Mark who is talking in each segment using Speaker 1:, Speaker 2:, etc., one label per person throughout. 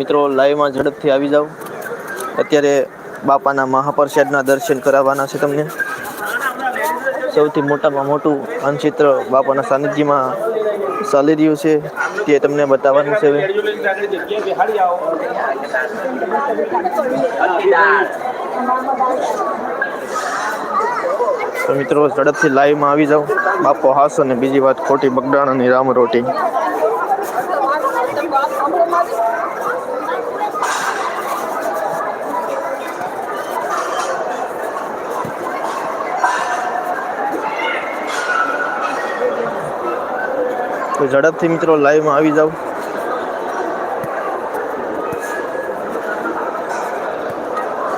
Speaker 1: મિત્રો, લાઈવમાં ઝડપથી આવી જાઓ. અત્યારે બાપાના મહાપરસાદના દર્શન કરાવવાના છે તમને. સૌથી મોટામાં મોટું અનચિત્ર બાપાના સાનિધ્યમાં ચાલી રહ્યું છે. તે તમને બતાવવાનું છે મિત્રો, ઝડપથી લાઈવમાં આવી જાઓ. બાપો હાસો ને બીજી વાત, ખોટી બગડાણાની રામ રોટી. તો ઝડપથી મિત્રો લાઈવમાં આવી જાઓ.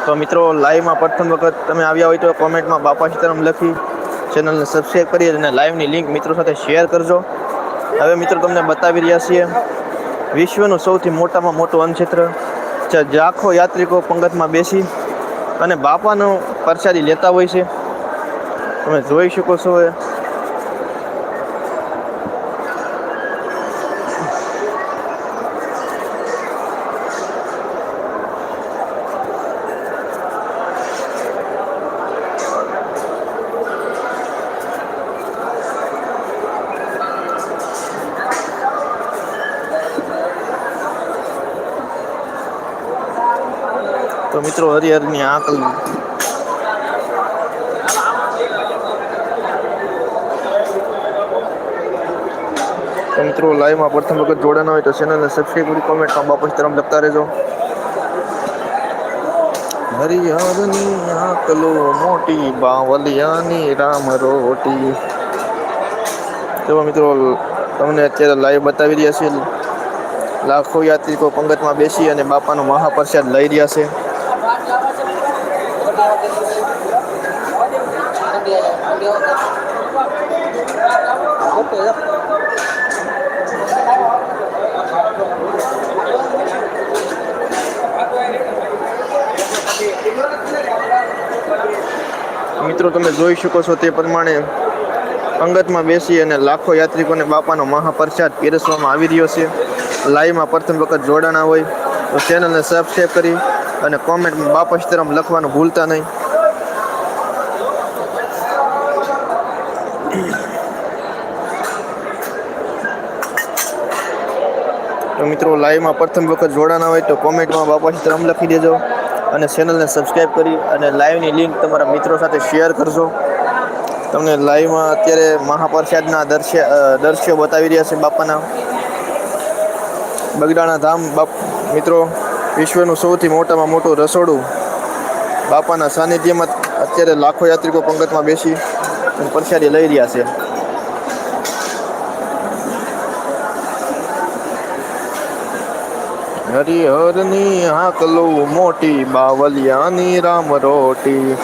Speaker 1: તો મિત્રો લાઈવમાં પ્રથમ વખત તમે આવ્યા હોય તો કોમેન્ટમાં બાપા સીતારામ લખી ચેનલને સબસ્ક્રાઈબ કરી અને લાઈવની લિંક મિત્રો સાથે શેર કરજો. હવે મિત્રો તમને બતાવી રહ્યા છીએ વિશ્વનું સૌથી મોટામાં મોટું અન્નક્ષેત્ર લાખો યાત્રિકો પંગતમાં બેસી અને બાપાનો પરસાદી લેતા હોય છે. તમે જોઈ શકો છો તો મિત્રો, હરિહરની આંકલ મિત્રો લાઈવમાં પ્રથમ વખત જોડાના હોય તો ચેનલને સબસ્ક્રાઈબ કરી કોમેન્ટમાં બાપસ તરફ લખતા રહેજો. હરિહરની આકલો મોટી બાવલિયાની રામ રોટી. તો મિત્રો, તમને અત્યારે લાઈવ બતાવી રહ્યા છીએ, લાખો યાત્રિકો પંગતમાં બેસી અને બાપાનો મહાપ્રસાદ લઈ રહ્યા છે. મિત્રો, તમે જોઈ શકો છો તે પ્રમાણે અંગતમાં બેસી અને લાખો યાત્રિકોને બાપાનો મહાપ્રસાદ પીરસવામાં આવી રહ્યો છે. લાઈવમાં પ્રથમ વખત જોડાણા હોય તો ચેનલને સબસ્ક્રાઈબ કરી અને કોમેન્ટમાં બાપા સીતારામ લખવાનું ભૂલતા નહીં. તો મિત્રો લાઈવમાં પ્રથમ વખત જોડાના હોય તો કોમેન્ટમાં બાપા સીતારામ લખી દેજો અને ચેનલને સબસ્ક્રાઈબ કરી અને લાઈવની લિંક તમારા મિત્રો સાથે શેર કરજો. તમને લાઈવમાં અત્યારે મહાપ્રસાદના દર્શ્ય દર્શ્યો બતાવી રહ્યા છે બાપાના. બગડાણા ધામ, બાપ, મિત્રો. વિશ્વનું સૌથી મોટામાં મોટું રસોડું બાપાના સાનિધ્યમાં અત્યારે લાખો યાત્રિકો પંગતમાં બેસી પ્રસાદી લઈ રહ્યા છે. હરિહરની હાકલો મોટી, બાવલિયાની રામ રોટી.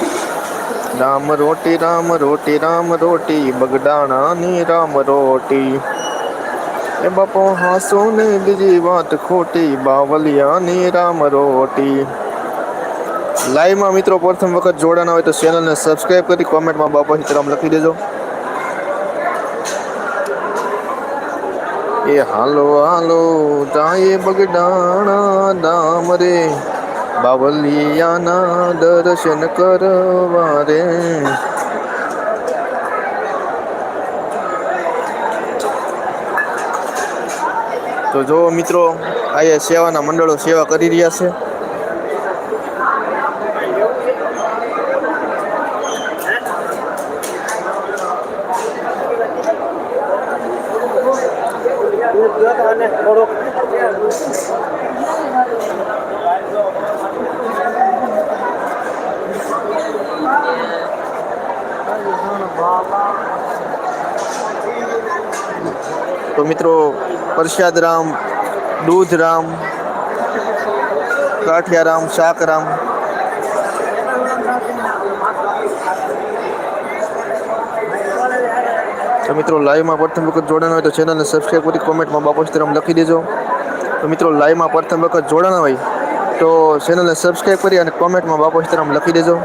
Speaker 1: રામ રોટી રામ રોટી રામ રોટી, બગડાણાની રામ રોટી. એ બાપો હાસો ને બીજી વાત ખોટી, બાવલિયાની રામ રોટી. લાઈવમાં મિત્રો પ્રથમ વખત જોડાના હોય તો ચેનલને સબસ્ક્રાઈબ કરી, કોમેન્ટમાં બાપા સીતારામ લખી દેજો. એ હાલો હાલો, જાય બગડાણા દામ રે. બાવલિયાના દર્શન કરવા રે. તો જો મિત્રો અહીંયા સેવાના મંડળો સેવા કરી રહ્યા છે. તો મિત્રો પ્રસાદ રામ દૂધ રામ કાઠિયા રામ તો મિત્રો, લાઈવમાં પ્રથમ વખત જોડાના હોય તો ચેનલને સબસ્ક્રાઈબ કરી કોમેન્ટમાં બાપા લખી દેજો. તો મિત્રો, લાઈવમાં પ્રથમ વખત જોડાના હોય તો ચેનલને સબસ્ક્રાઈબ કરી અને કોમેન્ટમાં બાપા સીતારામ લખી દેજો.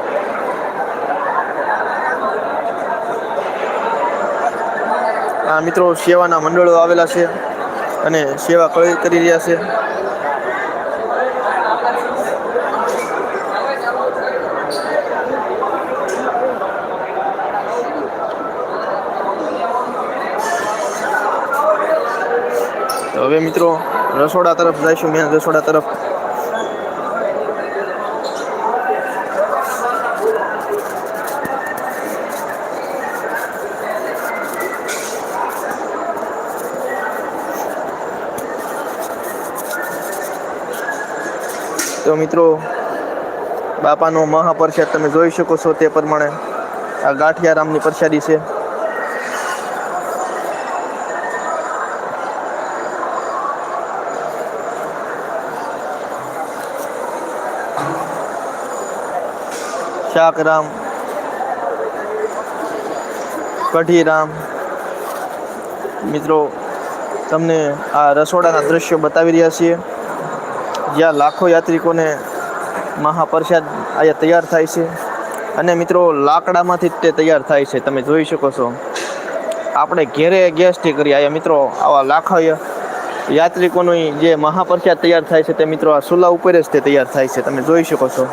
Speaker 1: આ મિત્રો, સેવાના મંડળો આવેલા છે. અને સેવા કરી રહ્યા છે. હવે મિત્રો રસોડા તરફ જઈશું મેં રસોડા તરફ તો મિત્રો, બાપાનો મહાપ્રસાદ તમે જોઈ શકો છો તે પ્રમાણે. આ ગાંઠિયારામની પ્રસાદી છે. શાકરામ, કઢીરામ. મિત્રો, તમને આ રસોડાના દ્રશ્યો બતાવી રહ્યા છીએ. જ્યાં લાખો યાત્રિકોને મહાપ્રસાદ અહીંયા તૈયાર થાય છે. અને મિત્રો, લાકડામાંથી જ તે તૈયાર થાય છે. તમે જોઈ શકો છો. આપણે ઘેરે ગેસથી કરીએ. અહીંયા મિત્રો, આવા લાખો યાત્રિકોનું જે મહાપ્રસાદ તૈયાર થાય છે તે મિત્રો આ સુલા ઉપર જ તે તૈયાર થાય છે. તમે જોઈ શકો છો.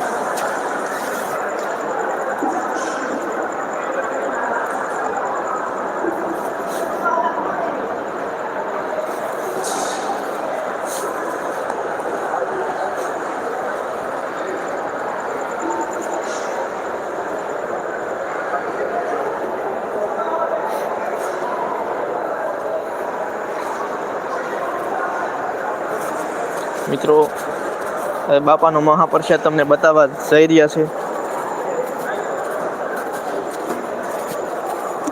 Speaker 1: મિત્રો બાપાનો મહાપ્રસાદ તમને બતાવવા જઈ રહ્યા છે.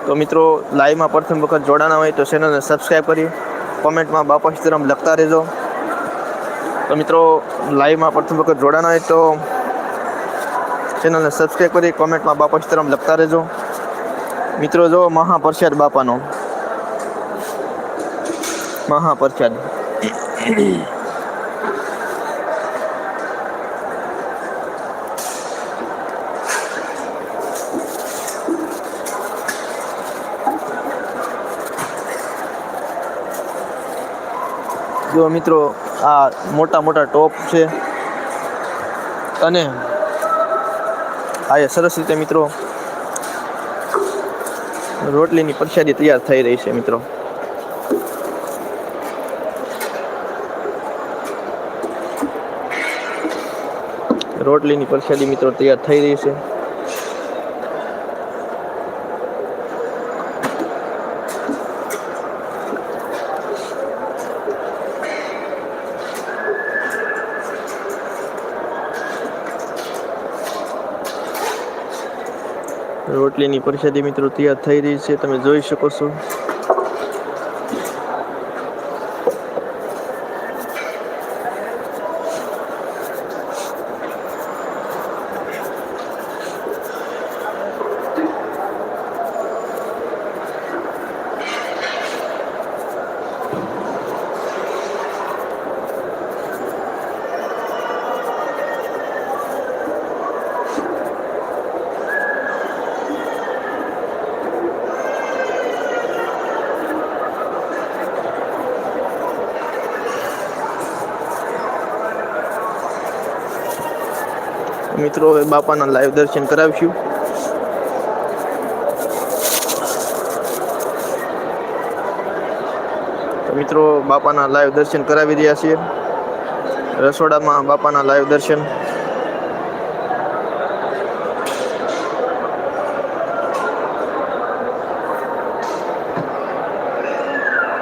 Speaker 1: તો મિત્રો લાઈવમાં પ્રથમ વખત જોડાના હોય તો ચેનલને સબસ્ક્રાઈબ કરી કોમેન્ટમાં બાપા સીતારામ લખતા રહેજો. તો મિત્રો લાઈવમાં પ્રથમ વખત જોડાના હોય તો ચેનલને સબસ્ક્રાઈબ કરી કોમેન્ટમાં બાપા સીતારામ લખતા રહેજો. મિત્રો, જો મહાપ્રસાદ બાપાનો. મહાપ્રસાદ. જો મિત્રો આ મોટા મોટા ટોપ છે. અને આ સરસ રીતે મિત્રો રોટલીની પરસાદી તૈયાર થઈ રહી છે મિત્રો. રોટલીની પરસાદી મિત્રો તૈયાર થઈ રહી છે. રોટલીની પરિષદી મિત્રો તૈયાર થઈ રહી છે. તમે જોઈ શકો છો. મિત્રો, હવે બાપાના લાઈવ દર્શન કરાવીશું. મિત્રો, બાપાના લાઈવ દર્શન કરાવી રહ્યા છીએ. રસોડામાં બાપાના લાઈવ દર્શન.